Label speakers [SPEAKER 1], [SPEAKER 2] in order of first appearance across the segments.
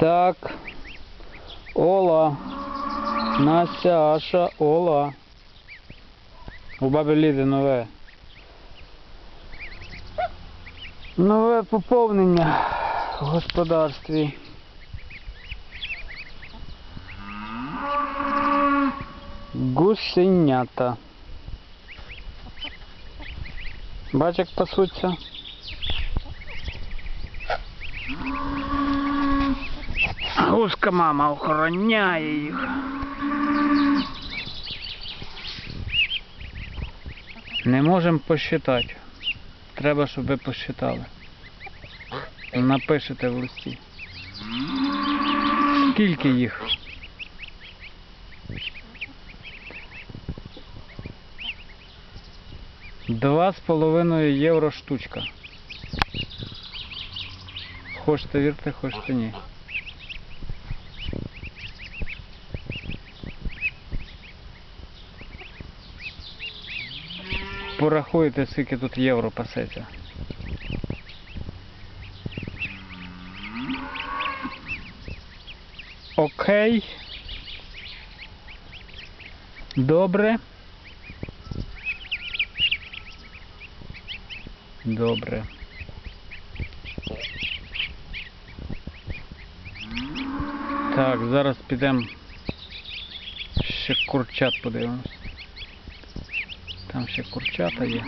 [SPEAKER 1] Так. Ола. Настя, Аша, Ола. У баби Ліди нове. Нове поповнення в господарстві. Гусенята. Бач, як пасуться. Гуска мама охороняє їх. Не можемо посчитати. Треба, щоб ви посчитали. Напишете в листі. Скільки їх? Два з половиною євро штучка. Хочете вірте, хочете ні. Порахуйте, скільки тут євро пасеться. Окей. Добре. Добре. Так, зараз підемо ще курчат подивимось. Там ще курчата є.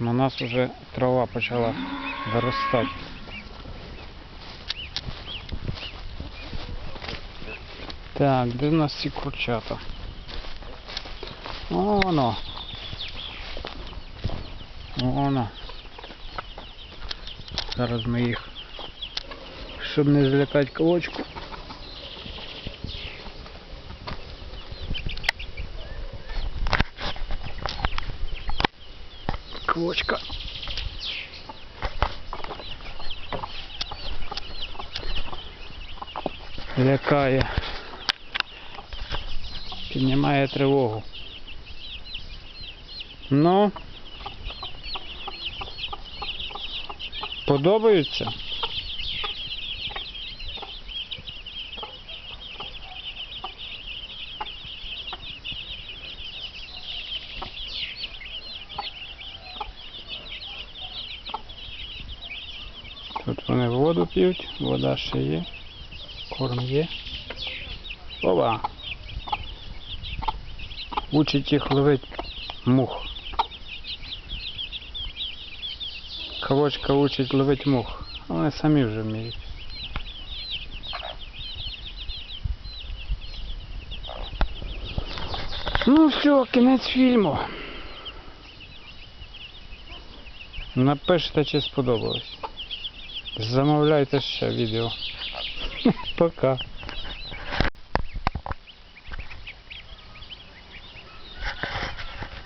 [SPEAKER 1] У нас вже трава почала виростати. Так, де в нас ці курчата? О, Воно. Воно. Зараз ми їх, щоб не злякати квочку. Квочка. Лякає. Піднімає тривогу. Ну. Подобаються? Тут вони воду п'ють, вода ще є, корм є. Ова! Учить їх ловити мух. Кавочка учить ловити мух. Вони самі вже вміють. Ну все, кінець фільму. Напишите, чи сподобалось. Замовляйте ще відео. Пока.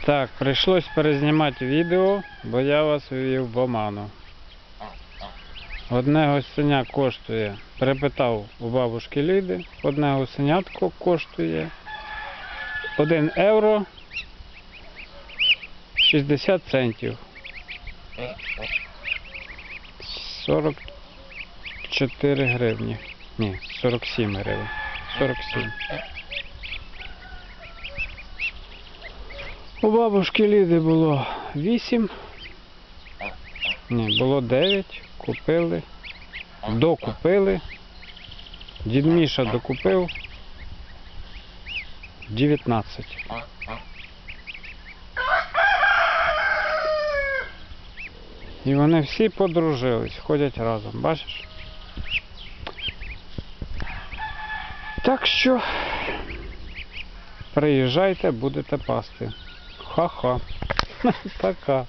[SPEAKER 1] Так, прийшлось перезнімати відео, бо я вас вивів в оману. Одне гусеня коштує, перепитав у бабушки Ліди, одне гусенятко коштує 1 євро 60 центів. 44 гривні. Ні, 47 гривень. 47. У бабушки Ліди було 8. Ні, було 9. Купили. Докупили. Дід Міша докупив. 19. І вони всі подружились, ходять разом, бачиш? Так що Приїжджайте, будете пасти. Ха-ха. Пока.